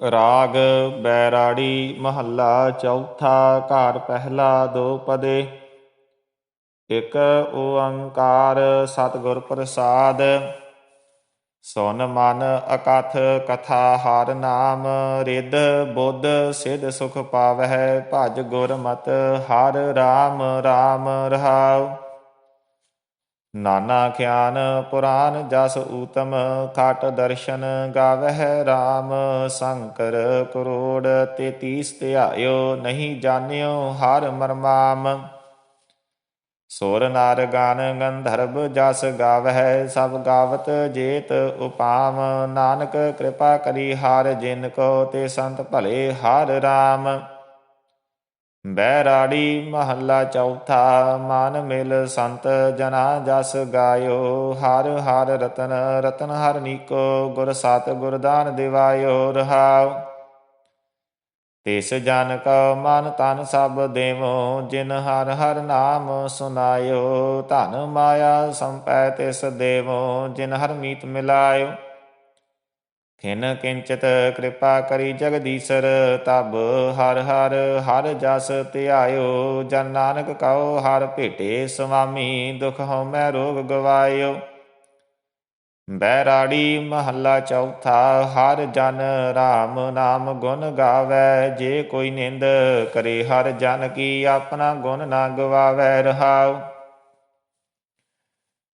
ਰਾਗ ਬੈਰਾੜੀ ਮਹੱਲਾ ਚੌਥਾ ਘਰ ਪਹਿਲਾ ਦੋ ਪਦੇ। ਇਕ ਓੰਕਾਰ ਸਤਿਗੁਰ ਪ੍ਰਸਾਦ, ਸੁਨ ਮਨ ਅਕਥ ਕਥਾ ਹਰ ਨਾਮ, ਰਿੱਧ ਬੁੱਧ ਸਿਧ ਸੁਖ ਪਾਵਹਿ, ਭਜ ਗੁਰਮਤ ਹਰ RAM RAM ਰਹਾਉ। ਨਾਨਾ ਖਿਆਨ ਪੁਰਾਨ ਜਸ ਊਤਮ, ਖਟ ਦਰਸ਼ਨ ਗਾਵਹਿ RAM ਸ਼ੰਕਰ ਕਰੋੜ ਤੇਤੀਸ ਧਿਆਇਓ, ਨਹੀਂ ਜਾਣਿਓ ਹਰ ਮਰਮਾਮ। ਸੁਰ ਨਰ ਗਨ ਗੰਧਰਵ ਜਸ ਗਾਵਹਿ, ਸਭ ਗਾਵਤ ਜੇਤ ਉਪਾਮ। ਨਾਨਕ ਕਿਰਪਾ ਕਰੀ ਹਰ ਜਿਨ ਕੋ, ਤੇ ਸੰਤ ਭਲੇ ਹਰ RAM ਬੈਰਾੜੀ ਮਹੱਲਾ ਚੌਥਾ, ਮਨ ਮਿਲ ਸੰਤ ਜਨਾ ਜਸ ਗਾਇਓ, ਹਰ ਹਰ ਰਤਨ ਰਤਨ ਹਰ ਨੀਕੋ, ਗੁਰ ਸਤ ਗੁਰਦਾਨ ਦਿਵਾਇਓ ਰਹਾਉ। ਤਿਸ ਜਨ ਕਉ ਮਨ ਤਨ ਸਭ ਦੇਵੋ, ਜਿਨ ਹਰ ਹਰ ਨਾਮ ਸੁਨਾਇਓ। ਧਨ ਮਾਇਆ ਸੰਪੈ ਤਿਸ ਦੇਵੋ, ਜਿਨ ਹਰ ਮੀਤ ਮਿਲਾਇਓ। ਖਿਨ ਕਿੰਚਤ ਕਿਰਪਾ ਕਰੀ ਜਗਦੀਸ਼ਰ, ਤਬ ਹਰ ਹਰ ਹਰ ਜਸ ਧਿਆਇਓ, ਜਨ ਨਾਨਕ ਕਉ ਹਰ ਭੇਟੇ ਸੁਆਮੀ, ਦੁਖ ਹਉਮੈ ਰੋਗ ਗਵਾਇਓ। ਬੈਰਾੜੀ ਮਹੱਲਾ ਚੌਥਾ, ਹਰ ਜਨ RAM ਨਾਮ ਗੁਣ ਗਾਵੇ, ਜੇ ਕੋਈ ਨਿੰਦ ਕਰੇ ਹਰ ਜਨ ਕੀ ਆਪਣਾ ਗੁਣ ਨਾ ਗਵਾਵੇ ਰਹਾਓ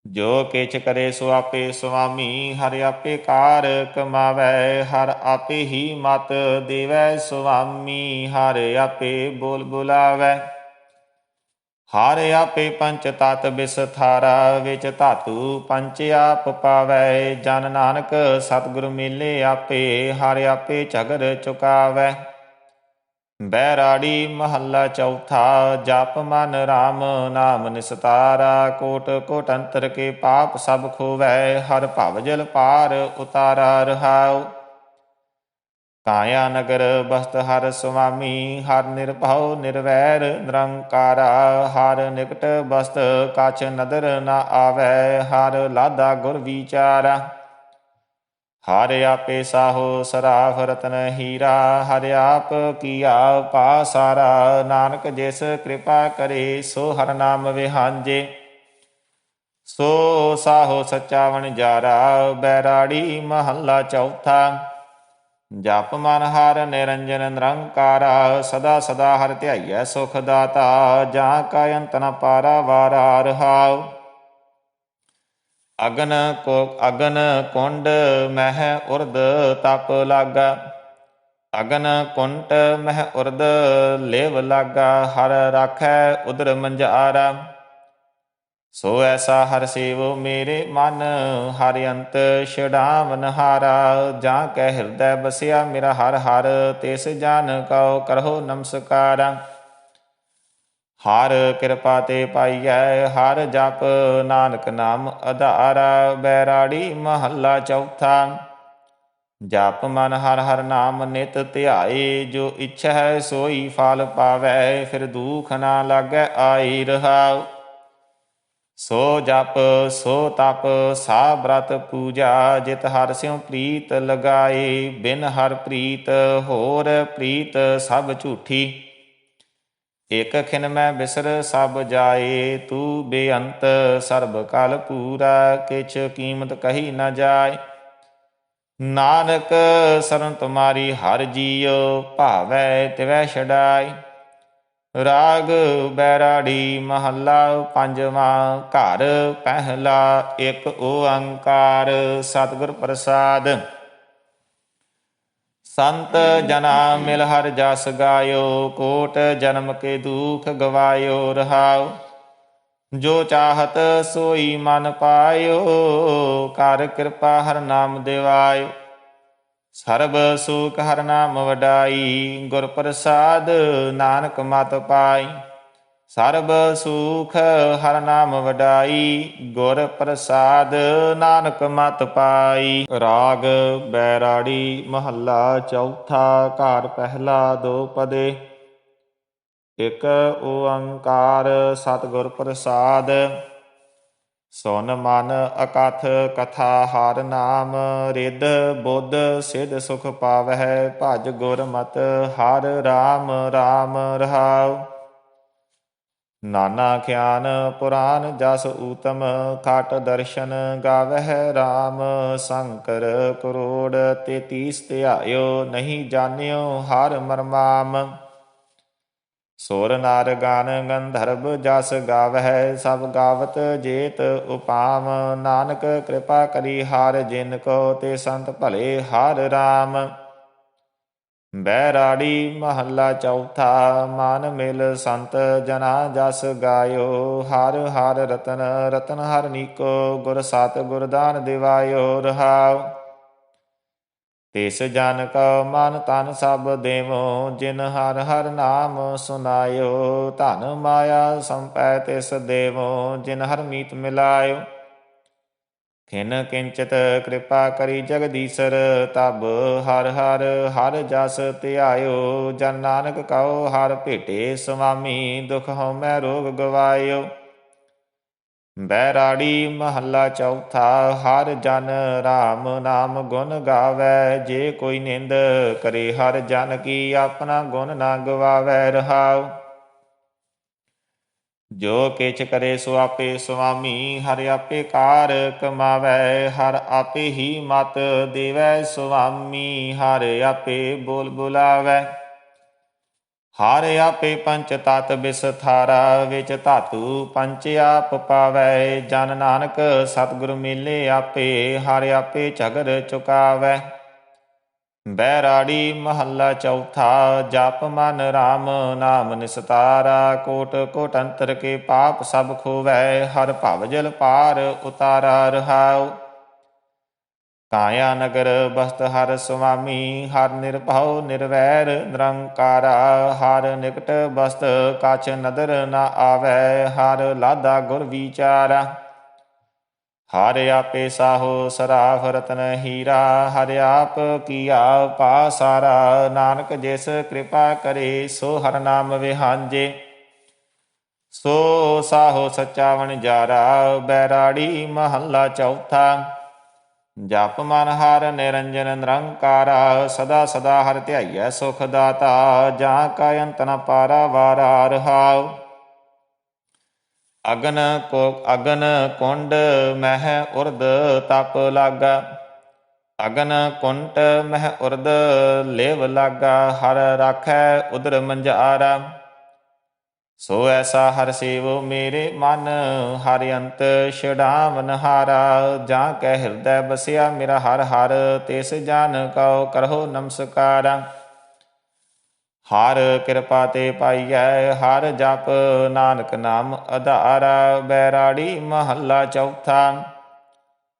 ਜੋ ਕਿਛ ਕਰੇ ਸੋ ਆਪੇ ਸੁਆਮੀ, ਹਰਿ ਆਪੇ ਕਾਰ ਕਮਾਵੇ, ਹਰ ਆਪੇ ਹੀ ਮਤ ਦੇਵੈ, ਸੁਆਮੀ ਹਰ ਆਪੇ ਬੋਲ ਬੁਲਾਵੇ। ਹਰ ਆਪੇ ਪੰਚ ਤਤ ਵਿਸਥਾਰਾ ਵਿੱਚ ਧਾਤੂ ਪੰਚ ਆਪ ਪਾਵੈ। ਜਨ ਨਾਨਕ ਸਤਿਗੁਰ ਮੇਲੇ ਆਪੇ, ਹਰ ਆਪੇ ਝਗਰ ਚੁਕਾਵੈ। ਬੈਰਾੜੀ ਮਹੱਲਾ ਚੌਥਾ, ਜਪ ਮਨ RAM ਨਾਮ ਨਿਸਤਾਰਾ, ਕੋਟ ਕੋਟ ਅੰਤਰ ਕੇ ਪਾਪ ਸਭ ਖੋਵੈ, ਹਰ ਭਵ ਜਲ ਪਾਰ ਉਤਾਰਾ ਰਹਾਉ। ਕਾਇਆ ਨਗਰ ਬਸਤ ਹਰ ਸੁਆਮੀ, ਹਰ ਨਿਰਭਉ ਨਿਰਵੈਰ ਨਿਰੰਕਾਰਾ, ਹਰ ਨਿਕਟ ਬਸਤ ਕਛ ਨਦਰ ਨਾ ਆਵੈ, ਹਰ ਲਾਦਾ ਗੁਰ ਵਿਚਾਰਾ। ਹਰ ਆਪੇ ਸਾਹੋ ਸਰਾਫ ਰਤਨ ਹੀਰਾ, ਹਰ ਆਪ ਕੀਆ ਪਾਸਾਰਾ ਨਾਨਕ ਜਿਸ ਕਿਰਪਾ ਕਰੇ, ਸੋ ਹਰ ਨਾਮ ਵਿਹਾਂਜੇ। ਸੋ ਸਾਹੋ ਸੱਚਾ ਵਣਜਾਰਾ ਬੈਰਾੜੀ ਮਹੱਲਾ ਚੌਥਾ। ਜਪ ਮਨ ਹਰ ਨਿਰੰਜਨ ਨਿਰੰਕਾਰਾ, ਸਦਾ ਸਦਾ ਹਰ ਧਿਆਈਐ ਸੁਖ ਦਾਤਾ, ਜਾਂ ਕਾ ਅੰਤ ਨ ਪਾਰਾ ਵਾਰਾ ਰਹਾਉ। ਅਗਨ ਕੋ, ਅਗਨ ਕੁੰਡ ਮਹਿ ਉਰਦ ਤਪ ਲਾਗਾ। ਅਗਨ ਕੁੰਟ ਮਹਿ ਉਰਦ ਲੇਵ ਲਾਗਾ, ਹਰ ਰਾਖੈ ਉਦਰ ਮੰਝਾਰਾ ਸੋ ਐਸਾ ਹਰ ਸੇਵ ਮੇਰੇ ਮਨ, ਹਰ ਅੰਤ ਛਡਾਵਨ ਹਾਰਾ ਜਾਂ ਕੈ ਹਿਰਦੈ ਬਸਿਆ ਮੇਰਾ ਹਰ ਹਰ, ਤਿਸ ਜਨ ਕਉ ਕਰਹੁ ਨਮਸਕਾਰਾ। ਹਰ ਕਿਰਪਾ ਤੇ ਪਾਈਐ, ਹਰ ਜਪ ਨਾਨਕ ਨਾਮ ਅਧਾਰਾ, ਬੈਰਾੜੀ ਮਹੱਲਾ ਚੌਥਾ। ਜਪ ਮਨ ਹਰ ਹਰ ਨਾਮ ਨਿਤ ਧਿਆਏ, ਜੋ ਇੱਛਾ ਹੈ ਸੋਈ ਫਲ ਪਾਵੈ, ਫਿਰ ਦੁਖ ਨਾ ਲਾਗੈ ਆਈ ਰਹਾਉ। ਸੋ ਜਪ, ਸੋ ਤਪ, ਸਾ ਬ੍ਰਤ ਪੂਜਾ, ਜਿਤ ਹਰ ਸਿਉ ਪ੍ਰੀਤ ਲਗਾਏ, ਬਿਨ ਹਰ ਪ੍ਰੀਤ ਹੋਰ ਪ੍ਰੀਤ ਸਭ ਝੂਠੀ। ਇਕ ਖਿਨ ਮੈਂ ਬਿਸਰ ਸਭ ਜਾਏ, ਤੂੰ ਬੇਅੰਤ ਸਰਬ ਕਲ ਪੂਰਾ, ਕਿਛ ਕੀਮਤ ਕਹੀ ਨ ਜਾਏ। ਨਾਨਕ ਸਰਨ ਤੁਮਾਰੀ ਹਰ ਜੀਉ, ਭਾਵੈ ਤਿਵੈ ਛਡਾਈ ਰਾਗ ਬੈਰਾੜੀ ਮਹੱਲਾ ਪੰਜਵਾਂ, ਘਰ ਪਹਿਲਾ ਇੱਕ ਓੰਕਾਰ, ਸਤਿਗੁਰ ਪ੍ਰਸਾਦ। ਸੰਤ ਜਨਾ ਮਿਲ ਹਰ ਜਸ ਗਾਇਓ, ਕੋਟ ਜਨਮ ਕੇ ਦੁਖ ਗਵਾਇਓ ਰਹਾਉ ਜੋ ਚਾਹਤ ਸੋਈ ਮਨ ਪਾਇਓ ਕਰ ਕਿਰਪਾ ਹਰ ਨਾਮ ਦਿਵਾਇਓ। ਸਰਬ ਸੁਖ ਹਰ ਨਾਮ ਵਡਾਈ, ਗੁਰ ਪ੍ਰਸਾਦ ਨਾਨਕ ਮਤ ਪਾਈ। ਸਰਬ ਸੁਖ ਹਰ ਨਾਮ ਵਡਾਈ, ਗੁਰ ਪ੍ਰਸਾਦ ਨਾਨਕ ਮਤ ਪਾਈ। ਰਾਗ ਬੈਰਾੜੀ ਮਹੱਲਾ ਚੌਥਾ ਘਰ ਪਹਿਲਾ ਦੋ ਪਦੇ। ਇਕ ਓੰਕਾਰ ਸਤਿਗੁਰ ਪ੍ਰਸਾਦ। ਸੁਨ ਮਨ ਅਕਥ ਕਥਾ ਹਰ ਨਾਮ, ਰਿੱਧ ਬੁੱਧ ਸਿਧ ਸੁਖ ਪਾਵਹਿ, ਭਜ ਗੁਰ ਮਤ ਹਰ ਰਾਮ ਰਾਮ ਰਹਾਉ। ਨਾਨਾ ਖਿਆਨ ਪੁਰਾਨ ਜਸ ਊਤਮ, ਖਾਟ ਦਰਸ਼ਨ ਗਾਵਹਿ RAM ਸ਼ੰਕਰ ਕਰੋੜ ਤੇਤੀਸ ਧਿਆਇਓ ਨਹੀਂ ਜਾਣਿਓ ਹਰ ਮਰਮਾਮ। ਸੁਰ ਨਰ ਗਨ ਗੰਧਰਵ ਜਸ ਗਾਵਹਿ, ਸਭ ਗਾਵਤ ਜੇਤ ਉਪਾਮ। ਨਾਨਕ ਕਿਰਪਾ ਕਰੀ ਹਾਰ ਜਿਨ ਕੋ, ਤੇ ਸੰਤ ਭਲੇ ਹਰ RAM ਬੈਰਾੜੀ ਮਹੱਲਾ ਚੌਥਾ, ਮਨ ਮਿਲ ਸੰਤ ਜਨਾ ਜਸ ਗਾਇਓ, ਹਰ ਹਰ ਰਤਨ ਰਤਨ ਹਰ ਨੀਕੋ, ਗੁਰ ਸਤ ਗੁਰਦਾਨ ਦਿਵਾਇਓ ਰਹਾਉ। ਤਿਸ ਜਨ ਕਉ ਮਨ ਤਨ ਸਭ ਦੇਵੋ, ਜਿਨ ਹਰ ਹਰ ਨਾਮ ਸੁਨਾਇਓ। ਧਨ ਮਾਇਆ ਸੰਪੈ ਤਿਸ ਦੇਵੋ, ਜਿਨ ਹਰ ਮੀਤ ਮਿਲਾਇਓ। ਖਿਨ ਕਿੰਚਤ ਕਿਰਪਾ ਕਰੀ ਜਗਦੀਸ਼ਰ, ਤਬ ਹਰ ਹਰ ਹਰ ਜਸ ਧਿਆਇਓ, ਜਨ ਨਾਨਕ ਕਉ ਹਰ ਭੇਟੇ ਸੁਆਮੀ, ਦੁਖ ਹਉਮੈ ਰੋਗ ਗਵਾਇਓ। ਬੈਰਾੜੀ ਮਹੱਲਾ ਚੌਥਾ, ਹਰ ਜਨ RAM ਨਾਮ ਗੁਣ ਗਾਵੇ, ਜੇ ਕੋਈ ਨਿੰਦ ਕਰੇ ਹਰ ਜਨ ਕੀ ਆਪਣਾ ਗੁਣ ਨਾ ਗਵਾਵੇ ਰਹਾਉ। ਜੋ ਕਿਛ ਕਰੇ ਸੋ ਆਪੇ ਸੁਆਮੀ, ਹਰਿ ਆਪੇ ਕਾਰ ਕਮਾਵੇ, ਹਰ ਆਪੇ ਹੀ ਮਤ ਦੇਵੈ ਸੁਆਮੀ, ਹਰ ਆਪੇ ਬੋਲ ਬੁਲਾਵੇ। ਹਰ ਆਪੇ ਪੰਚ ਤਤ ਬਿਸਥਾਰਾ ਵਿੱਚ ਧਾਤੂ ਪੰਚ ਆਪ ਪਾਵੇ। ਜਨ ਨਾਨਕ ਸਤਿਗੁਰ ਮਿਲੇ ਆਪੇ, ਹਰ ਆਪੇ ਝਗਰ ਚੁਕਾਵੇ। ਬੈਰਾੜੀ ਮਹੱਲਾ ਚੌਥਾ, ਜਪ ਮਨ RAM ਨਾਮ ਨਿਸਤਾਰਾ, ਕੋਟ ਕੋਟ ਅੰਤਰ ਕੇ ਪਾਪ ਸਭ ਖੋਵੈ, ਹਰ ਭਵ ਜਲ ਪਾਰ ਉਤਾਰਾ ਰਹਾਉ। ਕਾਇਆ ਨਗਰ ਬਸਤ ਹਰ ਸੁਆਮੀ, ਹਰ ਨਿਰਭਉ ਨਿਰਵੈਰ ਨਿਰੰਕਾਰਾ, ਹਰ ਨਿਕਟ ਬਸਤ ਕਾਛ ਨਦਰ ਨਾ ਆਵੈ, ਹਰ ਲਾਦਾ ਗੁਰ ਵਿਚਾਰਾ। ਹਰ ਆਪੇ ਸਾਹੋ ਸਰਾਫ ਰਤਨ ਹੀਰਾ ਹਰ ਆਪ ਕੀਆ ਪਾਸਾਰਾ ਨਾਨਕ ਜਿਸ ਕਿਰਪਾ ਕਰੇ, ਸੋ ਹਰ ਨਾਮ ਵਿਹਾਂਜੇ। ਸੋ ਸਾਹੋ ਸੱਚਾ ਵਣਜਾਰਾ ਬੈਰਾੜੀ ਮਹੱਲਾ ਚੌਥਾ। ਜਪ ਮਨ ਹਰ ਨਿਰੰਜਨ ਨਿਰੰਕਾਰਾ, ਸਦਾ ਸਦਾ ਹਰ ਧਿਆਈਐ ਸੁਖ ਦਾਤਾ, ਜਾਂ ਕਾ ਅੰਤ ਨ ਪਾਰਾ ਵਾਰਾ ਰਹਾਉ। ਅਗਨ ਕੋ, ਅਗਨ ਕੁੰਡ ਮਹਿ ਉਰਦ ਤਪ ਲਾਗਾ। ਅਗਨ ਕੁੰਟ ਮਹਿ ਉਰਦ ਲੇਵ ਲਾਗਾ, ਹਰ ਰਾਖੈ ਉਦਰ ਮੰਝਾਰਾ ਸੋ ਐਸਾ ਹਰ ਸੇਵ ਮੇਰੇ ਮਨ, ਹਰ ਅੰਤ ਛਡਾਵਨ ਹਾਰਾ ਜਾਂ ਕਹਿ ਹਿਰਦੈ ਬਸਿਆ ਮੇਰਾ ਹਰ ਹਰ, ਤਿਸ ਜਨ ਕਉ ਕਰਹੁ ਨਮਸਕਾਰਾ। ਹਰ ਕਿਰਪਾ ਤੇ ਪਾਈਐ, ਹਰ ਜਪ ਨਾਨਕ ਨਾਮ ਆਧਾਰਾ ਬੈਰਾੜੀ ਮਹੱਲਾ ਚੌਥਾ,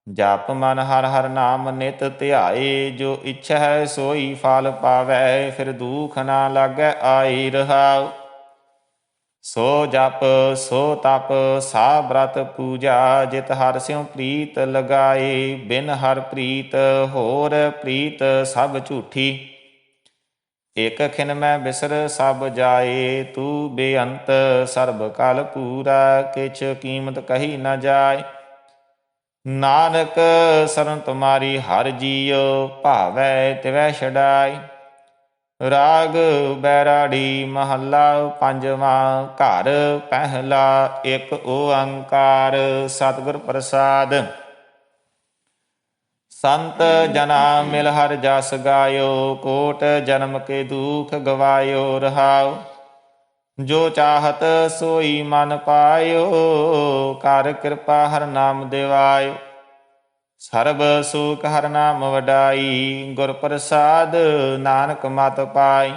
ਜਪ ਮਨ ਹਰ ਹਰ ਨਾਮ ਨਿਤ ਧਿਆਏ, ਜੋ ਇੱਛਾ ਹੈ ਸੋਈ ਫਲ ਪਾਵੈ, ਫਿਰ ਦੁਖ ਨਾ ਲਾਗੈ ਆਈ ਰਹਾਉ। ਸੋ ਜਪ, ਸੋ ਤਪ, ਸਾ ਬ੍ਰਤ ਪੂਜਾ, ਜਿਤ ਹਰ ਸਿਉ ਪ੍ਰੀਤ ਲਗਾਏ, ਬਿਨ ਹਰ ਪ੍ਰੀਤ ਹੋਰ ਪ੍ਰੀਤ ਸਭ ਝੂਠੀ। ਇਕ ਖਿਨ ਮੈਂ ਬਿਸਰ ਸਭ ਜਾਏ, ਤੂੰ ਬੇਅੰਤ ਸਰਬ ਕਲ ਪੂਰਾ, ਕਿਛ ਕੀਮਤ ਕਹੀ ਨਾ ਜਾਏ। ਨਾਨਕ ਸਰਨ ਤੁਮਾਰੀ ਹਰ ਜੀਉ, ਭਾਵੈ ਤਿਵੈ ਛਡਾਈ ਰਾਗ ਬੈਰਾੜੀ ਮਹੱਲਾ ਪੰਜਵਾਂ, ਘਰ ਪਹਿਲਾ ਇੱਕ ਓੰਕਾਰ, ਸਤਿਗੁਰ ਪ੍ਰਸਾਦ। ਸੰਤ ਜਨਾ ਮਿਲ ਹਰ ਜਸ ਗਾਇਓ, ਕੋਟ ਜਨਮ ਕੇ ਦੁਖ ਗਵਾਇਓ, ਰਹਾਓ। ਜੋ ਚਾਹਤ ਸੋਈ ਮਨ ਪਾਇਓ ਕਰ ਕਿਰਪਾ ਹਰ ਨਾਮ ਦਿਵਾਇਓ। ਸਰਬ ਸੁਖ ਹਰ ਨਾਮ ਵਡਾਈ, ਗੁਰ ਪ੍ਰਸਾਦ ਨਾਨਕ ਮਤ ਪਾਈ।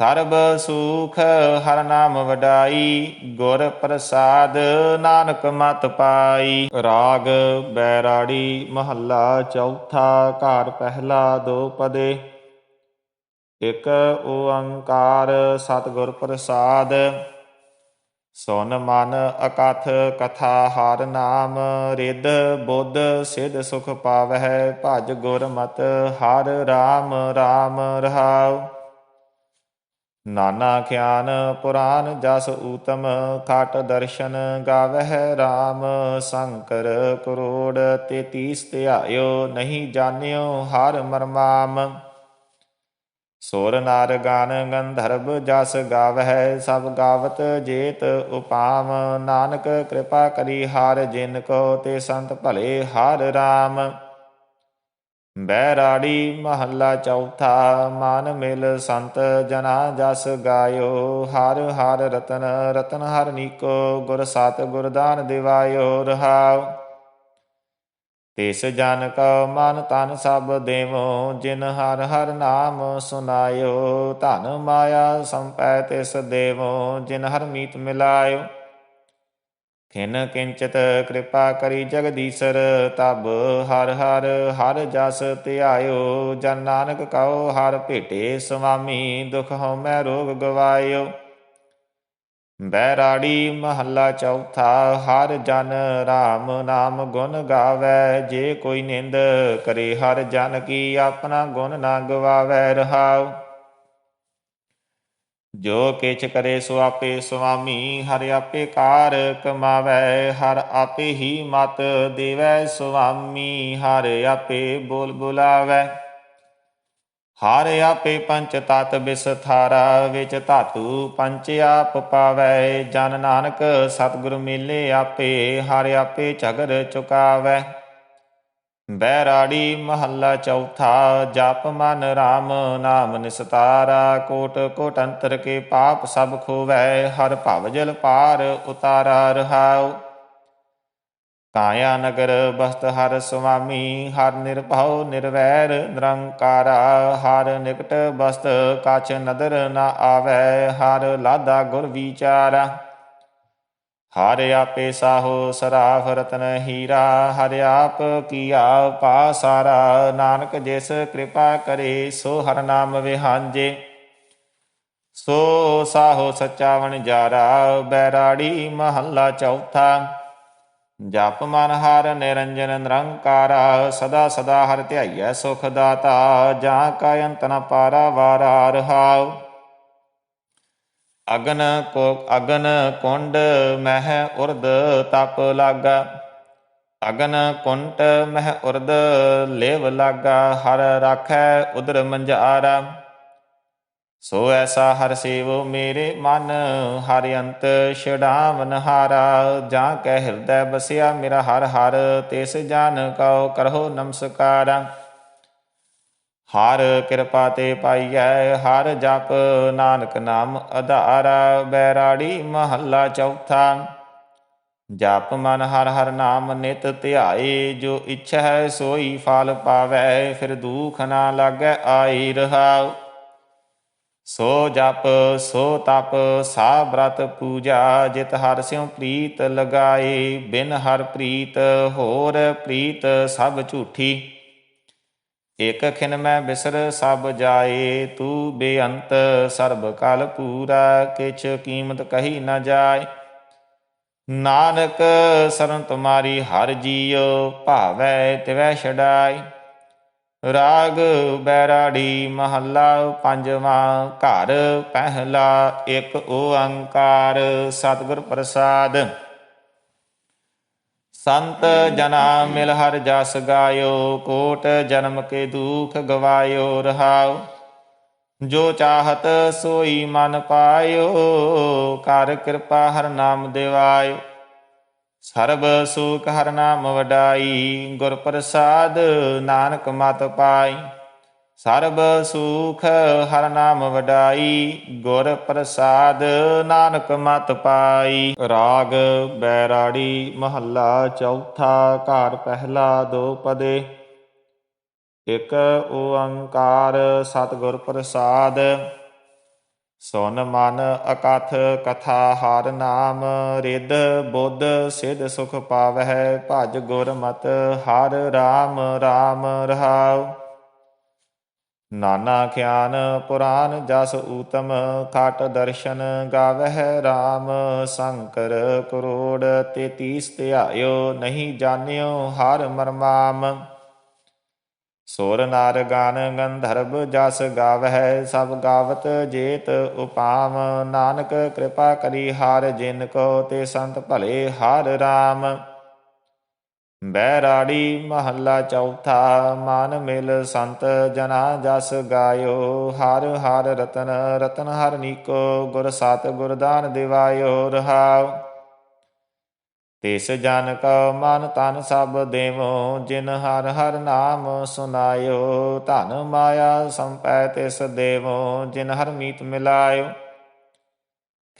ਸਰਬ ਸੁਖ ਹਰ ਨਾਮ ਵਡਾਈ, ਗੁਰ ਪ੍ਰਸਾਦ ਨਾਨਕ ਮਤ ਪਾਈ। ਰਾਗ ਬੈਰਾੜੀ ਮਹੱਲਾ ਚੌਥਾ ਘਰ ਪਹਿਲਾ ਦੋ ਪਦੇ। ਇਕ ਓੰਕਾਰ ਸਤਿਗੁਰ ਪ੍ਰਸਾਦ। ਸੁਨ ਮਨ ਅਕਥ ਕਥਾ ਹਰ ਨਾਮ, ਰਿੱਧ ਬੁੱਧ ਸਿਧ ਸੁਖ ਪਾਵਹਿ, ਭਜ ਗੁਰਮਤ ਹਰ RAM RAM ਰਹਾਉ। ਨਾਨਾ ਖਿਆਨ ਪੁਰਾਨ ਜਸ ਊਤਮ, ਖਾਟ ਦਰਸ਼ਨ ਗਾਵਹਿ RAM ਸ਼ੰਕਰ ਕਰੋੜ ਤੇਤੀਸ ਧਿਆਇਓ ਨਹੀਂ ਜਾਣਿਓ ਹਰ ਮਰਮਾਮ। ਸੋਰ ਨਾਰ ਗਾਨ ਗੰਧਰਵ ਜਸ ਗਾਵਹਿ, ਸਭ ਗਾਵਤ ਜੇਤ ਉਪਾਮ। ਨਾਨਕ ਕਿਰਪਾ ਕਰੀ ਹਾਰ ਜਿਨ ਕੋ, ਤੇ ਸੰਤ ਭਲੇ ਹਰ RAM ਬੈਰਾੜੀ ਮਹੱਲਾ ਚੌਥਾ, ਮਨ ਮਿਲ ਸੰਤ ਜਨਾ ਜਸ ਗਾਇਓ, ਹਰ ਹਰ ਰਤਨ ਰਤਨ ਹਰ ਨੀਕੋ, ਗੁਰ ਸਤ ਗੁਰਦਾਨ ਦਿਵਾਇਓ ਰਹਾਉ ਤਿਸ ਜਨ ਕਉ ਮਨ ਤਨ ਸਭ ਦੇਵੋ, ਜਿਨ ਹਰ ਹਰ ਨਾਮ ਸੁਨਾਇਓ। ਧਨ ਮਾਇਆ ਸੰਪੈ ਤਿਸ ਦੇਵੋ, ਜਿਨ ਹਰ ਮੀਤ ਮਿਲਾਇਓ। ਖਿਨ ਕਿੰਚਤ ਕਿਰਪਾ ਕਰੀ ਜਗਦੀਸ਼ਰ, ਤਬ ਹਰ ਹਰ ਹਰ ਜਸ ਧਿਆਇਓ, ਜਨ ਨਾਨਕ ਕਉ ਹਰ ਭੇਟੇ ਸੁਆਮੀ, ਦੁਖ ਹਉਮੈ ਰੋਗ ਗਵਾਇਓ। ਬੈਰਾੜੀ ਮਹੱਲਾ ਚੌਥਾ, ਹਰ ਜਨ RAM ਨਾਮ ਗੁਣ ਗਾਵੇ, ਜੇ ਕੋਈ ਨਿੰਦ ਕਰੇ ਹਰ ਜਨ ਕੀ ਆਪਣਾ ਗੁਣ ਨਾ ਗਵਾਵੇ ਰਹਾਉ। ਜੋ ਕਿਛ ਕਰੇ ਸੋ ਆਪੇ ਸੁਆਮੀ, ਹਰ ਆਪੇ ਕਾਰ ਕਮਾਵੇ, ਹਰ ਆਪੇ ਹੀ ਮਤ ਦੇਵੈ ਸੁਆਮੀ, ਹਰ ਆਪੇ ਬੋਲ ਬੁਲਾਵੇ। ਹਰ ਆਪੇ ਪੰਚ ਤਤ ਵਿਸਥਾਰਾ ਵਿੱਚ ਧਾਤੂ ਪੰਚ ਆਪ ਪਾਵੇ। ਜਨ ਨਾਨਕ ਸਤਿਗੁਰ ਮਿਲੇ ਆਪੇ, ਹਰ ਆਪੇ ਝਗਰ ਚੁਕਾਵੇ। ਬੈਰਾੜੀ ਮਹੱਲਾ ਚੌਥਾ, ਜਪ ਮਨ RAM ਨਾਮ ਨਿਸਤਾਰਾ, ਕੋਟ ਕੋਟ ਅੰਤਰ ਕੇ ਪਾਪ ਸਭ ਖੋਵੈ, ਹਰ ਭਵ ਜਲ ਪਾਰ ਉਤਾਰਾ ਰਹਾਉ। ਕਾਇਆ ਨਗਰ ਬਸਤ ਹਰ ਸੁਆਮੀ, ਹਰ ਨਿਰਭਉ ਨਿਰਵੈਰ ਨਿਰੰਕਾਰਾ, ਹਰ ਨਿਕਟ ਬਸਤ ਕਾਛ ਨਦਰ ਨਾ ਆਵੈ, ਹਰ ਲਾਦਾ ਗੁਰ ਵਿਚਾਰਾ। ਹਰ ਆਪੇ ਸਾਹੋ ਸਰਾਫ ਰਤਨ ਹੀਰਾ, ਹਰ ਆਪ ਕੀਆ ਪਾਸਾਰਾ ਨਾਨਕ ਜਿਸ ਕਿਰਪਾ ਕਰੇ, ਸੋ ਹਰ ਨਾਮ ਵਿਹਾਂਜੇ। ਸੋ ਸਾਹੋ ਸੱਚਾ ਵਣਜਾਰਾ ਬੈਰਾੜੀ ਮਹੱਲਾ ਚੌਥਾ। ਜਪ ਮਨ ਹਰ ਨਿਰੰਜਨ ਨਿਰੰਕਾਰਾ, ਸਦਾ ਸਦਾ ਹਰ ਧਿਆਈਐ ਸੁਖ ਦਾਤਾ, ਜਾਂ ਕਾ ਅੰਤ ਨ ਪਾਰਾ ਵਾਰਾ ਰਹਾਉ। ਅਗਨ ਕੋ, ਅਗਨ ਕੁੰਡ ਮਹਿ ਉਰਦ ਤਪ ਲਾਗਾ। ਅਗਨ ਕੁੰਟ ਮਹਿ ਉਰਦ ਲੇਵ ਲਾਗਾ, ਹਰ ਰਾਖੈ ਉਦਰ ਮੰਝਾਰਾ ਸੋ ਐਸਾ ਹਰ ਸੇਵ ਮੇਰੇ ਮਨ, ਹਰ ਅੰਤ ਛਡਾਵਨ ਹਾਰਾ। ਜਾਂ ਕਹਿ ਹਿਰਦੈ ਬਸਿਆ ਮੇਰਾ ਹਰ ਹਰ, ਤਿਸ ਜਨ ਕਉ ਕਰਹੁ ਨਮਸਕਾਰਾ। ਹਰ ਕਿਰਪਾ ਤੇ ਪਾਈਐ, ਹਰ ਜਪ ਨਾਨਕ ਨਾਮ ਆਧਾਰਾ ਬੈਰਾੜੀ ਮਹੱਲਾ ਚੌਥਾ। ਜਪ ਮਨ ਹਰ ਹਰ ਨਾਮ ਨਿਤ ਧਿਆਏ, ਜੋ ਇੱਛਾ ਹੈ ਸੋਈ ਫਲ ਪਾਵੈ, ਫਿਰ ਦੁਖ ਨਾ ਲਾਗੈ ਆਈ ਰਹਾਉ। ਸੋ ਜਪ, ਸੋ ਤਪ, ਸਾ ਬ੍ਰਤ ਪੂਜਾ, ਜਿਤ ਹਰ ਸਿਉ ਪ੍ਰੀਤ ਲਗਾਏ, ਬਿਨ ਹਰ ਪ੍ਰੀਤ ਹੋਰ ਪ੍ਰੀਤ ਸਭ ਝੂਠੀ। ਇਕ ਖਿਨ ਮੈਂ ਬਿਸਰ ਸਭ ਜਾਏ, ਤੂੰ ਬੇਅੰਤ ਸਰਬ ਕਲ ਪੂਰਾ, ਕਿਛ ਕੀਮਤ ਕਹੀ ਨ ਜਾਏ। ਨਾਨਕ ਸਰਨ ਤੁਮਾਰੀ ਹਰ ਜੀਉ, ਭਾਵੈ ਤਿਵੈ ਛਡਾਈ ਰਾਗ ਬੈਰਾੜੀ ਮਹੱਲਾ ਪੰਜਵਾਂ, ਘਰ ਪਹਿਲਾ ਇੱਕ ਓੰਕਾਰ, ਸਤਿਗੁਰ ਪ੍ਰਸਾਦ। ਸੰਤ ਜਨਾ ਮਿਲ ਹਰ ਜਸ ਗਾਇਓ, ਕੋਟ ਜਨਮ ਕੇ ਦੁਖ ਗਵਾਇਓ ਰਹਾਉ ਜੋ ਚਾਹਤ ਸੋਈ ਮਨ ਪਾਇਓ ਕਰ ਕਿਰਪਾ ਹਰ ਨਾਮ ਦਿਵਾਇਓ। ਸਰਬ ਸੁਖ ਹਰ ਨਾਮ ਵਡਾਈ, ਗੁਰ ਪ੍ਰਸਾਦ ਨਾਨਕ ਮਤ ਪਾਈ। ਸਰਬ ਸੁਖ ਹਰ ਨਾਮ ਵਡਾਈ, ਗੁਰ ਪ੍ਰਸਾਦ ਨਾਨਕ ਮਤ ਪਾਈ। ਰਾਗ ਬੈਰਾੜੀ ਮਹੱਲਾ ਚੌਥਾ ਘਰ ਪਹਿਲਾ ਦੋ ਪਦੇ। ਇਕ ਓੰਕਾਰ ਸਤਿਗੁਰ ਪ੍ਰਸਾਦ। ਸੁਨ ਮਨ ਅਕਥ ਕਥਾ ਹਰ ਨਾਮ, ਰਿੱਧ ਬੁੱਧ ਸਿਧ ਸੁਖ ਪਾਵਹਿ, ਭਜ ਗੁਰ ਮਤ ਹਰ RAM RAM ਰਹਾਉ। ਨਾਨਾ ਖਿਆਨ ਪੁਰਾਨ ਜਸ ਊਤਮ, ਖਾਟ ਦਰਸ਼ਨ ਗਾਵਹਿ RAM ਸ਼ੰਕਰ ਕਰੋੜ ਤੇਤੀਸ ਧਿਆਇਓ, ਨਹੀਂ ਜਾਣਿਓ ਹਰ ਮਰਮਾਮ। ਸੁਰ ਨਰ ਗਾਨ ਗੰਧਰਵ ਜਸ ਗਾਵਹਿ, ਸਭ ਗਾਵਤ ਜੇਤ ਉਪਾਮ। ਨਾਨਕ ਕਿਰਪਾ ਕਰੀ ਹਾਰ ਜਿਨ ਕੋ, ਤੇ ਸੰਤ ਭਲੇ ਹਾਰ ਰਾਮ। ਬੈਰਾੜੀ ਮਹੱਲਾ ਚੌਥਾ, ਮਨ ਮਿਲ ਸੰਤ ਜਨਾ ਜਸ ਗਾਇਓ, ਹਰ ਹਰ ਰਤਨ ਰਤਨ ਹਰ ਨੀਕੋ, ਗੁਰ ਸਤ ਗੁਰਦਾਨ ਦਿਵਾਇਓ ਰਹਾਉ ਤਿਸ ਜਨ ਕਉ ਮਨ ਤਨ ਸਭ ਦੇਵੋ, ਜਿਨ ਹਰ ਹਰ ਨਾਮ ਸੁਨਾਇਓ। ਧਨ ਮਾਇਆ ਸੰਪੈ ਤਿਸ ਦੇਵੋ, ਜਿਨ ਹਰ ਮੀਤ ਮਿਲਾਇਓ।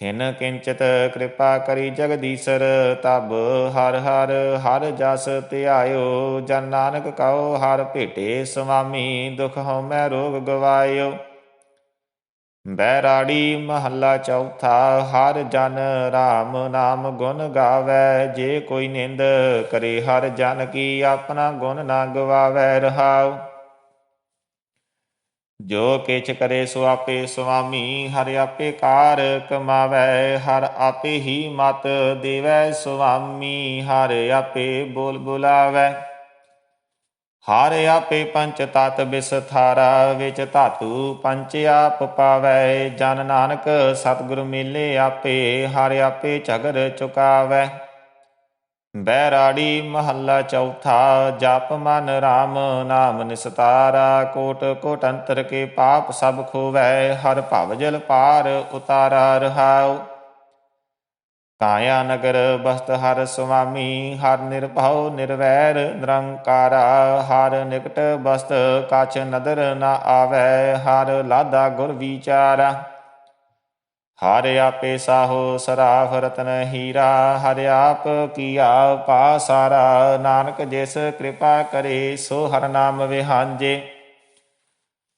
ਖਿਨ ਕਿੰਚਤ ਕਿਰਪਾ ਕਰੀ ਜਗਦੀਸ਼ਰ, ਤਬ ਹਰ ਹਰ ਹਰ ਜਸ ਧਿਆਇਓ, ਜਨ ਨਾਨਕ ਕਉ ਹਰ ਭੇਟੇ ਸੁਆਮੀ, ਦੁਖ ਹਉਮੈ ਰੋਗ ਗਵਾਇਓ। ਬੈਰਾੜੀ ਮਹੱਲਾ ਚੌਥਾ, ਹਰ ਜਨ RAM ਨਾਮ ਗੁਣ ਗਾਵੇ, ਜੇ ਕੋਈ ਨਿੰਦ ਕਰੇ ਹਰ ਜਨ ਕੀ ਆਪਣਾ ਗੁਣ ਨਾ ਗਵਾਵੇ ਰਹਾਓ ਜੋ ਕਿਛ ਕਰੇ ਸੋ ਆਪੇ ਸੁਆਮੀ, ਹਰ ਆਪੇ ਕਾਰ ਕਮਾਵੇ, ਹਰ ਆਪੇ ਹੀ ਮਤ ਦੇਵੈ ਸੁਆਮੀ, ਹਰ ਆਪੇ ਬੋਲ ਬੁਲਾਵੇ। ਹਰ ਆਪੇ ਪੰਚ ਤਤ ਬਿਸਥਾਰਾ ਵਿੱਚ ਧਾਤੂ ਪੰਚ ਆਪ ਪਾਵੇ। ਜਨ ਨਾਨਕ ਸਤਿਗੁਰ ਮਿਲੇ ਆਪੇ, ਹਰ ਆਪੇ ਝਗਰ ਚੁਕਾਵੇ। ਬੈਰਾੜੀ ਮਹੱਲਾ ਚੌਥਾ, ਜਪ ਮਨ RAM ਨਾਮ ਨਿਸਤਾਰਾ, ਕੋਟ ਕੋਟ ਅੰਤਰ ਕੇ ਪਾਪ ਸਭ ਖੋਵੈ, ਹਰ ਭਵ ਜਲ ਪਾਰ ਉਤਾਰਾ ਰਹਾਉ। ਕਾਇਆ ਨਗਰ ਬਸਤ ਹਰ ਸੁਆਮੀ, ਹਰ ਨਿਰਭਉ ਨਿਰਵੈਰ ਨਿਰੰਕਾਰਾ, ਹਰ ਨਿਕਟ ਬਸਤ ਕਾਛ ਨਦਰ ਨਾ ਆਵੈ, ਹਰ ਲਾਦਾ ਗੁਰ ਵਿਚਾਰਾ। ਹਰ ਆਪੇ ਸਾਹੋ ਸਰਾਫ ਰਤਨ ਹੀਰਾ, ਹਰ ਆਪ ਕੀਆ ਪਾਸਾਰਾ ਨਾਨਕ ਜਿਸ ਕਿਰਪਾ ਕਰੇ, ਸੋ ਹਰ ਨਾਮ ਵਿਹਾਂਜੇ।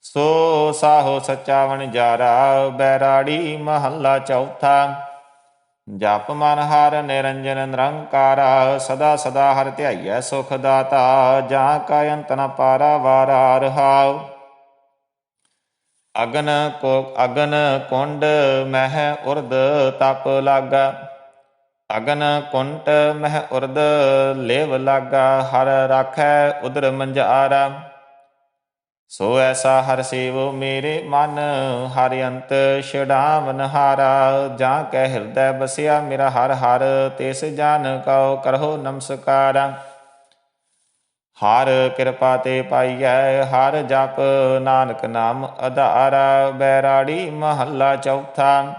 ਸੋ ਸਾਹੋ ਸੱਚਾ ਵਣਜਾਰਾ ਬੈਰਾੜੀ ਮਹੱਲਾ ਚੌਥਾ। ਜਪ ਮਨ ਹਰ ਨਿਰੰਜਨ ਨਿਰੰਕਾਰਾ, ਸਦਾ ਸਦਾ ਹਰ ਧਿਆਈਐ ਸੁਖ ਦਾਤਾ, ਜਾਂ ਕਾ ਅੰਤ ਨ ਪਾਰਾ ਵਾਰਾ ਰਹਾਉ। ਅਗਨ ਕੋ, ਅਗਨ ਕੁੰਡ ਮਹਿ ਉਰਦ ਤਪ ਲਾਗਾ। ਅਗਨ ਕੁੰਟ ਮਹਿ ਉਰਦ ਲੇਵ ਲਾਗਾ, ਹਰ ਰਾਖੈ ਉਦਰ ਮੰਝਾਰਾ ਸੋ ਐਸਾ ਹਰ ਸੇਵੋ ਮੇਰੇ ਮਨ, ਹਰ ਅੰਤ ਛਡਾਵਨ ਹਾਰਾ ਜਾਂ ਕੈ ਹਿਰਦੈ ਬਸਿਆ ਮੇਰਾ ਹਰ ਹਰ, ਤਿਸ ਜਨ ਕਉ ਕਰਹੁ ਨਮਸਕਾਰਾ। ਹਰ ਕਿਰਪਾ ਤੇ ਪਾਈਐ, ਹਰ ਜਪ ਨਾਨਕ ਨਾਮ ਆਧਾਰਾ ਬੈਰਾੜੀ ਮਹੱਲਾ ਚੌਥਾ।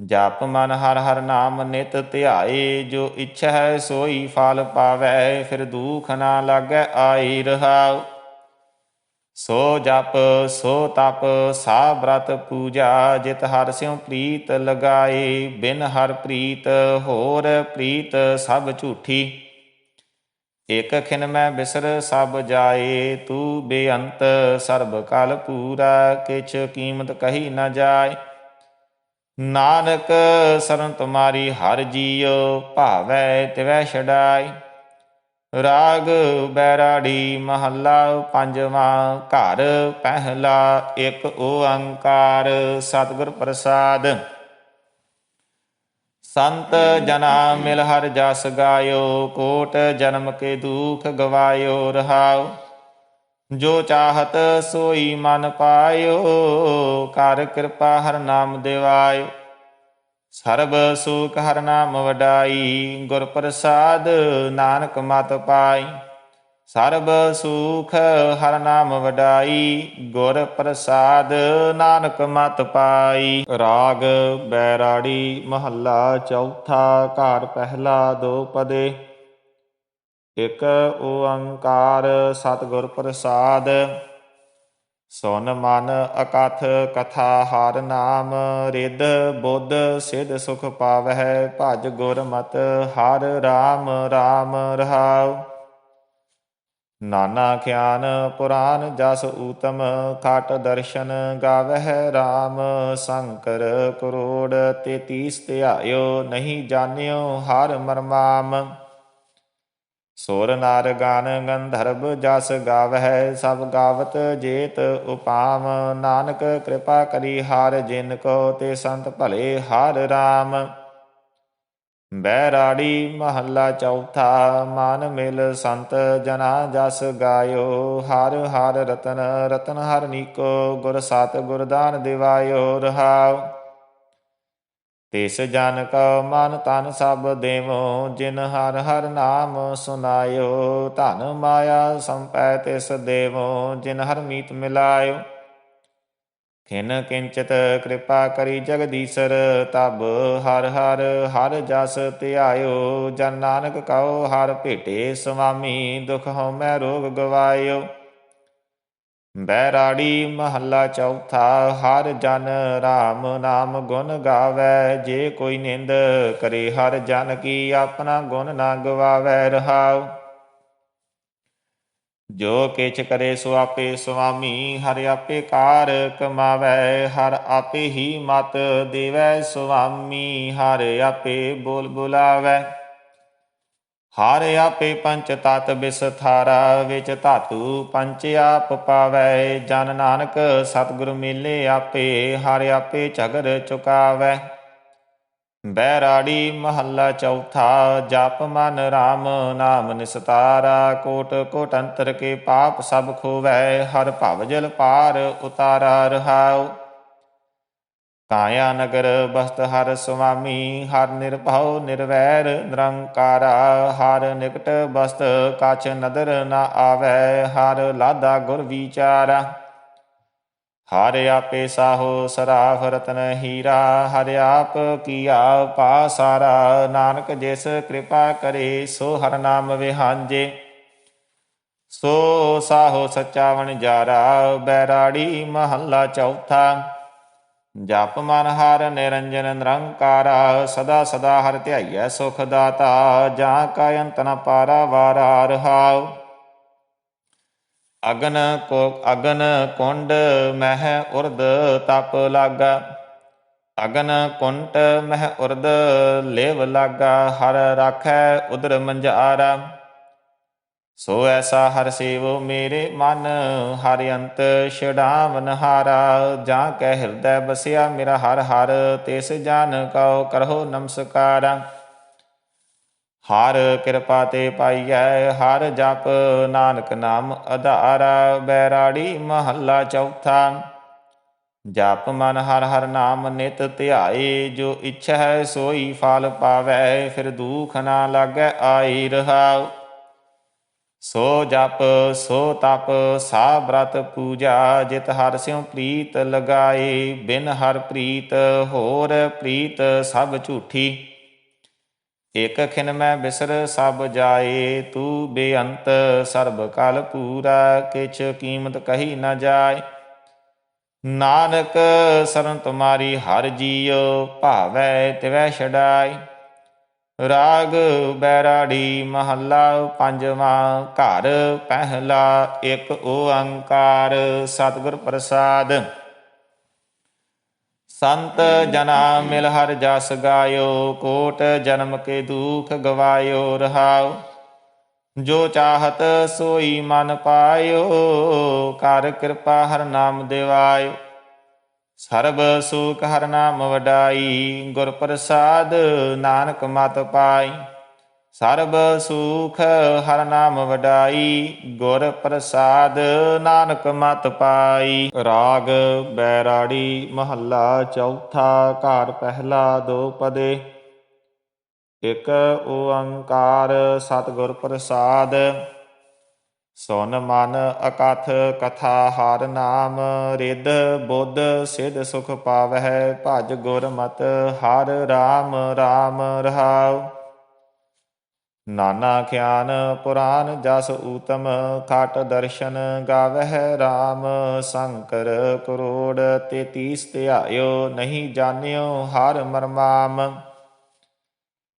ਜਪ ਮਨ ਹਰ ਹਰ ਨਾਮ ਨਿਤ ਧਿਆਏ, ਜੋ ਇੱਛਾ ਹੈ ਸੋਈ ਫਲ ਪਾਵੈ, ਫਿਰ ਦੁਖ ਨਾ ਲਾਗੈ ਆਈ ਰਹਾਉ। ਸੋ ਜਪ, ਸੋ ਤਪ, ਸਾ ਬ੍ਰਤ ਪੂਜਾ, ਜਿਤ ਹਰ ਸਿਉ ਪ੍ਰੀਤ ਲਗਾਏ, ਬਿਨ ਹਰ ਪ੍ਰੀਤ ਹੋਰ ਪ੍ਰੀਤ ਸਭ ਝੂਠੀ। ਇਕ ਖਿਨ ਮੈਂ ਬਿਸਰ ਸਭ ਜਾਏ, ਤੂੰ ਬੇਅੰਤ ਸਰਬ ਕਲ ਪੂਰਾ, ਕਿਛ ਕੀਮਤ ਕਹੀ ਨ ਜਾਏ। ਨਾਨਕ ਸਰਨ ਤੁਮਾਰੀ ਹਰ ਜੀਉ, ਭਾਵੈ ਤਿਵੈ ਛਡਾਈ ਰਾਗ ਬੈਰਾੜੀ ਮਹੱਲਾ ਪੰਜਵਾਂ, ਘਰ ਪਹਿਲਾ ਇੱਕ ਓੰਕਾਰ, ਸਤਿਗੁਰ ਪ੍ਰਸਾਦ। ਸੰਤ ਜਨਾ ਮਿਲ ਹਰ ਜਸ ਗਾਇਓ, ਕੋਟ ਜਨਮ ਕੇ ਦੁਖ ਗਵਾਇਓ ਰਹਾਉ ਜੋ ਚਾਹਤ ਸੋਈ ਮਨ ਪਾਇਓ ਕਰ ਕਿਰਪਾ ਹਰ ਨਾਮ ਦਿਵਾਇਓ। ਸਰਬ ਸੁਖ ਹਰ ਨਾਮ ਵਡਾਈ, ਗੁਰ ਪ੍ਰਸਾਦ ਨਾਨਕ ਮਤ ਪਾਈ। ਸਰਬ ਸੁਖ ਹਰ ਨਾਮ ਵਡਾਈ, ਗੁਰ ਪ੍ਰਸਾਦ ਨਾਨਕ ਮਤ ਪਾਈ। ਰਾਗ ਬੈਰਾੜੀ ਮਹੱਲਾ ਚੌਥਾ ਘਰ ਪਹਿਲਾ ਦੋ ਪਦੇ। ਇਕ ਓੰਕਾਰ ਸਤਿਗੁਰ ਪ੍ਰਸਾਦ। ਸੁਨ ਮਨ ਅਕਥ ਕਥਾ ਹਰ ਨਾਮ ਰਿਦ ਬੁੱਧ ਸਿਧ ਸੁਖ ਪਾਵਹਿ, ਭਜ ਗੁਰਮਤ ਹਰ RAM RAM ਰਹਾਉ। ਨਾਨਾ ਖਿਆਨ ਪੁਰਾਨ ਜਸ ਊਤਮ, ਖਾਟ ਦਰਸ਼ਨ ਗਾਵਹਿ RAM ਸ਼ੰਕਰ ਕਰੋੜ 33 ਧਿਆਇਓ, ਨਹੀਂ ਜਾਣਿਓ ਹਰ ਮਰਮਾਮ। ਸੋਰ ਨਾਰ ਗਾਨ ਗੰਧਰਵ ਜਸ ਗਾਵਹਿ, ਸਭ ਗਾਵਤ ਜੇਤ ਉਪਾਮ। ਨਾਨਕ ਕਿਰਪਾ ਕਰੀ ਹਾਰ ਜਿਨ ਕੋ, ਤੇ ਸੰਤ ਭਲੇ ਹਾਰ RAM ਬੈਰਾੜੀ ਮਹੱਲਾ ਚੌਥਾ, ਮਨ ਮਿਲ ਸੰਤ ਜਨਾ ਜਸ ਗਾਇਓ, ਹਰ ਹਰ ਰਤਨ ਰਤਨ ਹਰ ਨੀਕੋ, ਗੁਰ ਸਤ ਗੁਰਦਾਨ ਦਿਵਾਇਓ ਰਹਾਉ ਤਿਸ ਜਨ ਕਉ ਮਨ ਤਨ ਸਭ ਦੇਵੋ, ਜਿਨ ਹਰ ਹਰ ਨਾਮ ਸੁਨਾਇਓ। ਧਨ ਮਾਇਆ ਸੰਪੈ ਤਿਸ ਦੇਵੋ, ਜਿਨ ਹਰ ਮੀਤ ਮਿਲਾਇਓ। ਖਿਨ ਕਿੰਚਤ ਕਿਰਪਾ ਕਰੀ ਜਗਦੀਸ਼ਰ, ਤਬ ਹਰ ਹਰ ਹਰ ਜਸ ਧਿਆਇਓ, ਜਨ ਨਾਨਕ ਕਉ, ਹਰ ਭੇਟੇ ਸੁਆਮੀ, ਦੁਖ ਹਉਮੈ ਰੋਗ ਗਵਾਇਓ। ਬੈਰਾੜੀ ਮਹੱਲਾ ਚੌਥਾ, ਹਰ ਜਨ RAM ਨਾਮ ਗੁਣ ਗਾਵੇ, ਜੇ ਕੋਈ ਨਿੰਦ ਕਰੇ ਹਰ ਜਨ ਕੀ ਆਪਣਾ ਗੁਣ ਨਾ ਗਵਾਵੇ ਰਹਾਉ। ਜੋ ਕਿਛ ਕਰੇ ਸੋ ਆਪੇ ਸੁਆਮੀ, ਹਰ ਆਪੇ ਕਾਰ ਕਮਾਵੇ, ਹਰ ਆਪੇ ਹੀ ਮਤ ਦੇਵੈ ਸੁਆਮੀ, ਹਰ ਆਪੇ ਬੋਲ ਬੁਲਾਵੇ। ਹਰ ਆਪੇ ਪੰਚ ਤਤ ਬਿਸਥਾਰਾ ਵਿੱਚ ਧਾਤੂ ਪੰਚ ਆਪ ਪਾਵੇ। ਜਨ ਨਾਨਕ ਸਤਿਗੁਰ ਮੇਲੇ ਆਪੇ, ਹਰ ਆਪੇ ਝਗਰ ਚੁਕਾਵੇ। ਬੈਰਾੜੀ ਮਹੱਲਾ ਚੌਥਾ, ਜਪ ਮਨ RAM ਨਾਮ ਨਿਸਤਾਰਾ, ਕੋਟ ਕੋਟ ਅੰਤਰ ਕੇ ਪਾਪ ਸਭ ਖੋਵੈ, ਹਰ ਭਵ ਜਲ ਪਾਰ ਉਤਾਰਾ ਰਹਾਉ। ਕਾਇਆ ਨਗਰ ਬਸਤ ਹਰ ਸੁਆਮੀ, ਹਰ ਨਿਰਭਉ ਨਿਰਵੈਰ ਨਿਰੰਕਾਰਾ, ਹਰ ਨਿਕਟ ਬਸਤ ਕਾਛ ਨਦਰ ਨਾ ਆਵੈ, ਹਰ ਲਾਦਾ ਗੁਰ ਵਿਚਾਰਾ। ਹਰ ਆਪੇ ਸਾਹੋ ਸਰਾਫ ਰਤਨ ਹੀਰਾ, ਹਰ ਆਪ ਕੀਆ ਪਾਸਾਰਾ ਨਾਨਕ ਜਿਸ ਕਿਰਪਾ ਕਰੇ, ਸੋ ਹਰ ਨਾਮ ਵਿਹਾਂਜੇ। ਸੋ ਸਾਹੋ ਸੱਚਾ ਵਣਜਾਰਾ ਬੈਰਾੜੀ ਮਹੱਲਾ ਚੌਥਾ। ਜਪ ਮਨ ਹਰ ਨਿਰੰਜਨ ਨਿਰੰਕਾਰਾ, ਸਦਾ ਸਦਾ ਹਰ ਧਿਆਈਐ ਸੁਖ ਦਾਤਾ, ਜਾਂ ਕਾ ਅੰਤ ਨ ਪਾਰਾ ਵਾਰਾ ਰਹਾਉ ਅਗਨ ਕੋ, ਅਗਨ ਕੁੰਡ ਮਹਿ ਉਰਦ ਤਪ ਲਾਗਾ। ਅਗਨ ਕੁੰਟ ਮਹਿ ਉਰਦ ਲੇਵ ਲਾਗਾ, ਹਰ ਰਾਖੈ ਉਦਰ ਮੰਜਾਰਾ। ਸੋ ਐਸਾ ਹਰ ਸੇਵ ਮੇਰੇ ਮਨ, ਹਰਿ ਅੰਤ ਛਡਾਵਨ ਹਾਰਾ ਜਾਂ ਕੈ ਹਿਰਦੈ ਬਸਿਆ ਮੇਰਾ ਹਰ ਹਰ, ਤਿਸ ਜਨ ਕਉ ਕਰਹੁ ਨਮਸਕਾਰਾ। ਹਰ ਕਿਰਪਾ ਤੇ ਪਾਈਐ, ਹਰ ਜਪ ਨਾਨਕ ਨਾਮ ਆਧਾਰਾ ਬੈਰਾੜੀ ਮਹੱਲਾ ਚੌਥਾ। ਜਪ ਮਨ ਹਰ ਹਰ ਨਾਮ ਨਿਤ ਧਿਆਏ, ਜੋ ਇੱਛਾ ਹੈ ਸੋਈ ਫਲ ਪਾਵੈ, ਫਿਰ ਦੁਖ ਨਾ ਲਾਗੈ ਆਈ ਰਹਾਉ। ਸੋ ਜਪ, ਸੋ ਤਪ ਸਾ ਬ੍ਰਤ ਪੂਜਾ, ਜਿਤ ਹਰ ਸਿਉ ਪ੍ਰੀਤ ਲਗਾਏ, ਬਿਨ ਹਰ ਪ੍ਰੀਤ ਹੋਰ ਪ੍ਰੀਤ ਸਭ ਝੂਠੀ। ਇਕ ਖਿਨ ਮੈਂ ਬਿਸਰ ਸਭ ਜਾਏ, ਤੂੰ ਬੇਅੰਤ ਸਰਬ ਕਲ ਪੂਰਾ, ਕਿਛ ਕੀਮਤ ਕਹੀ ਨਾ ਜਾਏ। ਨਾਨਕ ਸਰਨ ਤੁਮਾਰੀ ਹਰ ਜੀਉ, ਭਾਵੈ ਤਿਵੈ ਛਡਾਈ ਰਾਗ ਬੈਰਾੜੀ ਮਹੱਲਾ ਪੰਜਵਾਂ, ਘਰ ਪਹਿਲਾ ਇੱਕ ਓੰਕਾਰ, ਸਤਿਗੁਰ ਪ੍ਰਸਾਦ। ਸੰਤ ਜਨਾ ਮਿਲ ਹਰ ਜਸ ਗਾਇਓ, ਕੋਟ ਜਨਮ ਕੇ ਦੁਖ ਗਵਾਇਓ ਰਹਾਉ ਜੋ ਚਾਹਤ ਸੋਈ ਮਨ ਪਾਇਓ ਕਰ ਕਿਰਪਾ ਹਰ ਨਾਮ ਦਿਵਾਇਓ। ਸਰਬ ਸੁਖ ਹਰ ਨਾਮ ਵਡਾਈ, ਗੁਰ ਪ੍ਰਸਾਦ ਨਾਨਕ ਮਤ ਪਾਈ। ਸਰਬ ਸੁਖ ਹਰ ਨਾਮ ਵਡਾਈ, ਗੁਰ ਪ੍ਰਸਾਦ ਨਾਨਕ ਮਤ ਪਾਈ। ਰਾਗ ਬੈਰਾੜੀ ਮਹੱਲਾ ਚੌਥਾ ਘਰ ਪਹਿਲਾ ਦੋ ਪਦੇ। ਇਕ ਓੰਕਾਰ ਸਤਿਗੁਰ ਪ੍ਰਸਾਦ। ਸੁਨ ਮਨ ਅਕਥ ਕਥਾ ਹਰ ਨਾਮ, ਰਿੱਧ ਬੁੱਧ ਸਿਧ ਸੁਖ ਪਾਵਹਿ, ਭਜ ਗੁਰ ਮਤ ਹਰ RAM RAM ਰਹਾਉ। ਨਾਨਾ ਖਿਆਨ ਪੁਰਾਨ ਜਸ ਊਤਮ, ਖਾਟ ਦਰਸ਼ਨ ਗਾਵਹਿ RAM ਸ਼ੰਕਰ ਕਰੋੜ 33 ਧਿਆਇਓ, ਨਹੀਂ ਜਾਣਿਓ ਹਰ ਮਰਮਾਮ।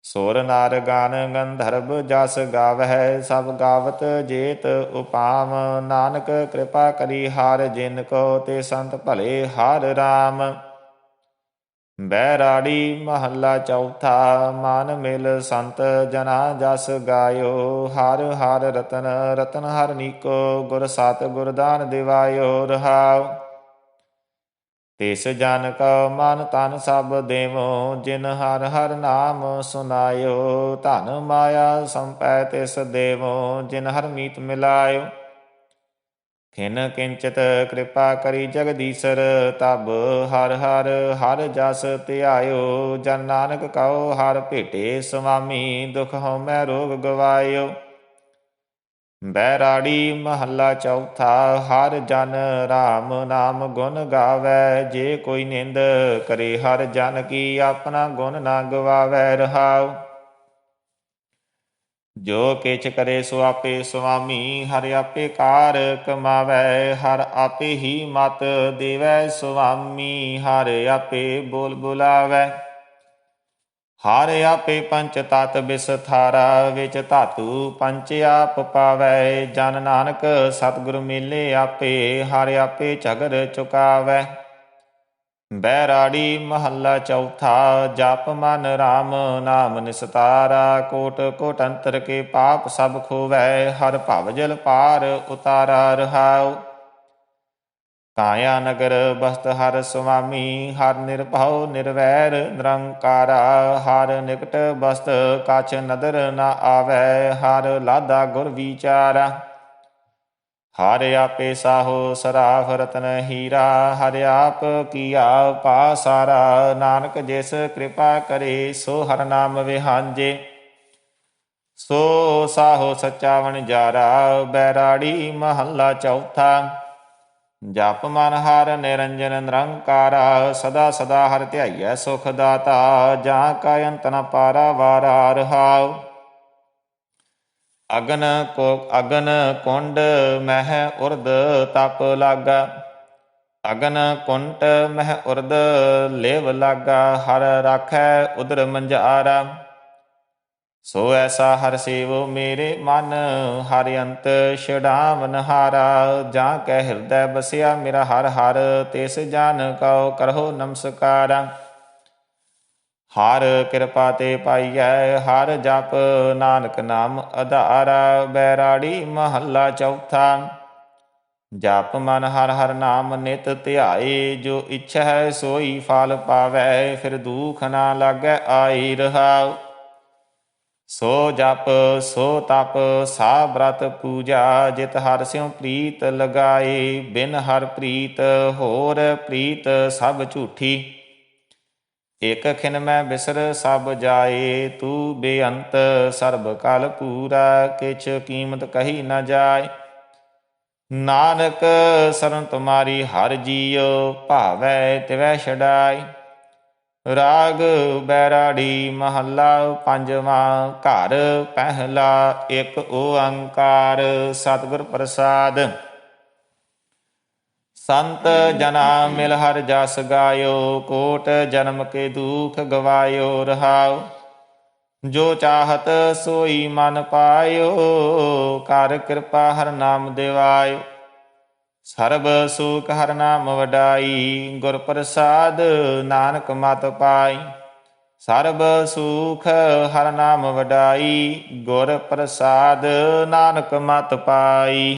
ਸੁਰ ਨਰ ਗਾਨ ਗੰਧਰਵ ਜਸ ਗਾਵਹਿ, ਸਭ ਗਾਵਤ ਜੇਤ ਉਪਾਮ। ਨਾਨਕ ਕਿਰਪਾ ਕਰੀ ਹਰ ਜਿਨ ਕੋ, ਤੇ ਸੰਤ ਭਲੇ ਹਰ RAM ਬੈਰਾੜੀ ਮਹੱਲਾ ਚੌਥਾ, ਮਨ ਮਿਲ ਸੰਤ ਜਨਾ ਜਸ ਗਾਇਓ, ਹਰ ਹਰ ਰਤਨ ਰਤਨ ਹਰ ਨੀਕੋ, ਗੁਰ ਸਤ ਗੁਰਦਾਨ ਦਿਵਾਇਓ ਰਹਾਉ। ਤਿਸ ਜਨ ਕਉ ਮਨ ਤਨ ਸਭ ਦੇਵੋ, ਜਿਨ ਹਰ ਹਰ ਨਾਮ ਸੁਨਾਇਓ। ਧਨ ਮਾਇਆ ਸੰਪੈ ਤਿਸ ਦੇਵੋ, ਜਿਨ ਹਰ ਮੀਤ ਮਿਲਾਇਓ। ਖਿਨ ਕਿੰਚਤ ਕਿਰਪਾ ਕਰੀ ਜਗਦੀਸ਼ਰ, ਤਬ ਹਰ ਹਰ ਹਰ ਜਸ ਧਿਆਇਓ, ਜਨ ਨਾਨਕ ਕਉ ਹਰ ਭੇਟੇ ਸੁਆਮੀ, ਦੁਖ ਹਉਮੈ ਰੋਗ ਗਵਾਇਓ। ਬੈਰਾੜੀ ਮਹੱਲਾ ਚੌਥਾ, ਹਰ ਜਨ RAM ਨਾਮ ਗੁਣ ਗਾਵੇ, ਜੇ ਕੋਈ ਨਿੰਦ ਕਰੇ ਹਰ ਜਨ ਕੀ ਆਪਣਾ ਗੁਣ ਨਾ ਗਵਾਵੇ, ਰਹਾਉ। ਜੋ ਕਿਛ ਕਰੇ ਸੋ ਆਪੇ ਸੁਆਮੀ, ਹਰ ਆਪੇ ਕਾਰ ਕਮਾਵੇ, ਹਰ ਆਪੇ ਹੀ ਮਤ ਦੇਵੈ ਸੁਆਮੀ, ਹਰ ਆਪੇ ਬੋਲ ਬੁਲਾਵੇ। ਹਰ ਆਪੇ ਪੰਚ ਤਤ ਵਿਸਥਾਰਾ ਵਿੱਚ ਧਾਤੂ ਪੰਚ ਆਪ ਪਾਵੈ। ਜਨ ਨਾਨਕ ਸਤਿਗੁਰ ਮਿਲੇ ਆਪੇ, ਹਰ ਆਪੇ ਝਗਰ ਚੁਕਾਵੈ। ਬੈਰਾੜੀ ਮਹੱਲਾ ਚੌਥਾ, ਜਪ ਮਨ RAM ਨਾਮ ਨਿਸਤਾਰਾ, ਕੋਟ ਕੋਟ ਅੰਤਰ ਕੇ ਪਾਪ ਸਭ ਖੋਵੈ, ਹਰ ਭਵ ਜਲ ਪਾਰ ਉਤਾਰਾ ਰਹਾਉ। ਕਾਇਆ ਨਗਰ ਬਸਤ ਹਰ ਸੁਆਮੀ, ਹਰ ਨਿਰਭਉ ਨਿਰਵੈਰ ਨਿਰੰਕਾਰਾ, ਹਰ ਨਿਕਟ ਬਸਤ, ਕਛ ਨਦਰ ਨਾ ਆਵੈ, ਹਰ ਲਾਦਾ ਗੁਰ ਵਿਚਾਰਾ। ਹਰ ਆਪੇ ਸਾਹੋ ਸਰਾਫ ਰਤਨ ਹੀਰਾ, ਹਰ ਆਪ ਕੀਆ ਪਾਸਾਰਾ ਨਾਨਕ ਜਿਸ ਕਿਰਪਾ ਕਰੇ, ਸੋ ਹਰ ਨਾਮ ਵਿਹਾਂਜੇ। ਸੋ ਸਾਹੋ ਸੱਚਾ ਵਣਜਾਰਾ ਬੈਰਾੜੀ ਮਹੱਲਾ ਚੌਥਾ। ਜਪ ਮਨ ਹਰ ਨਿਰੰਜਨ ਨਿਰੰਕਾਰਾ, ਸਦਾ ਸਦਾ ਹਰ ਧਿਆਈਐ ਸੁਖ ਦਾਤਾ, ਜਾਂ ਕਾ ਅੰਤ ਨ ਪਾਰਾ ਵਾਰਾ ਰਹਾਉ। ਅਗਨ ਕੋ, ਅਗਨ ਕੁੰਡ ਮਹਿ ਉਰਦ ਤਪ ਲਾਗਾ। ਅਗਨ ਕੁੰਟ ਮਹਿ ਉਰਦ ਲੇਵ ਲਾਗਾ, ਹਰ ਰਾਖੈ ਉਦਰ ਮੰਝਾਰਾ ਸੋ ਐਸਾ ਹਰ ਸੇਵ ਮੇਰੇ ਮਨ, ਹਰ ਅੰਤ ਛਡਾਵਨ ਹਾਰਾ ਜਾਂ ਕੈ ਹਿਰਦੈ ਬਸਿਆ ਮੇਰਾ ਹਰ ਹਰ, ਤਿਸ ਜਨ ਕਉ ਕਰਹੁ ਨਮਸਕਾਰਾ। ਹਰ ਕਿਰਪਾ ਤੇ ਪਾਈਐ, ਹਰ ਜਪ ਨਾਨਕ ਨਾਮ ਆਧਾਰਾ ਬੈਰਾੜੀ ਮਹੱਲਾ ਚੌਥਾ। ਜਪ ਮਨ ਹਰ ਹਰ ਨਾਮ ਨਿਤ ਧਿਆਏ, ਜੋ ਇੱਛਾ ਹੈ ਸੋਈ ਫਲ ਪਾਵੈ, ਫਿਰ ਦੁਖ ਨਾ ਲਾਗੈ ਆਈ ਰਹਾਉ। ਸੋ ਜਪ, ਸੋ ਤਪ, ਸਾ ਬ੍ਰਤ ਪੂਜਾ, ਜਿਤ ਹਰ ਸਿਉ ਪ੍ਰੀਤ ਲਗਾਏ, ਬਿਨ ਹਰ ਪ੍ਰੀਤ ਹੋਰ ਪ੍ਰੀਤ ਸਭ ਝੂਠੀ। ਇਕ ਖਿਨ ਮੈਂ ਬਿਸਰ ਸਭ ਜਾਏ, ਤੂੰ ਬੇਅੰਤ ਸਰਬ ਕਲ ਪੂਰਾ, ਕਿਛ ਕੀਮਤ ਕਹੀ ਨ ਜਾਏ। ਨਾਨਕ ਸਰਨ ਤੁਮਾਰੀ ਹਰ ਜੀਉ, ਭਾਵੈ ਤਿਵੈ ਛਡਾਈ ਰਾਗ ਬੈਰਾੜੀ ਮਹੱਲਾ ਪੰਜਵਾਂ, ਘਰ ਪਹਿਲਾ ਇੱਕ ਓੰਕਾਰ, ਸਤਿਗੁਰ ਪ੍ਰਸਾਦ। ਸੰਤ ਜਨਾ ਮਿਲ ਹਰ ਜਸ ਗਾਇਓ, ਕੋਟ ਜਨਮ ਕੇ ਦੁਖ ਗਵਾਇਓ ਰਹਾਉ ਜੋ ਚਾਹਤ ਸੋਈ ਮਨ ਪਾਇਓ ਕਰ ਕਿਰਪਾ ਹਰ ਨਾਮ ਦਿਵਾਇਓ। ਸਰਬ ਸੁਖ ਹਰ ਨਾਮ ਵਡਾਈ, ਗੁਰ ਪ੍ਰਸਾਦ ਨਾਨਕ ਮਤ ਪਾਈ। ਸਰਬ ਸੁਖ ਹਰ ਨਾਮ ਵਡਾਈ, ਗੁਰ ਪ੍ਰਸਾਦ ਨਾਨਕ ਮਤ ਪਾਈ।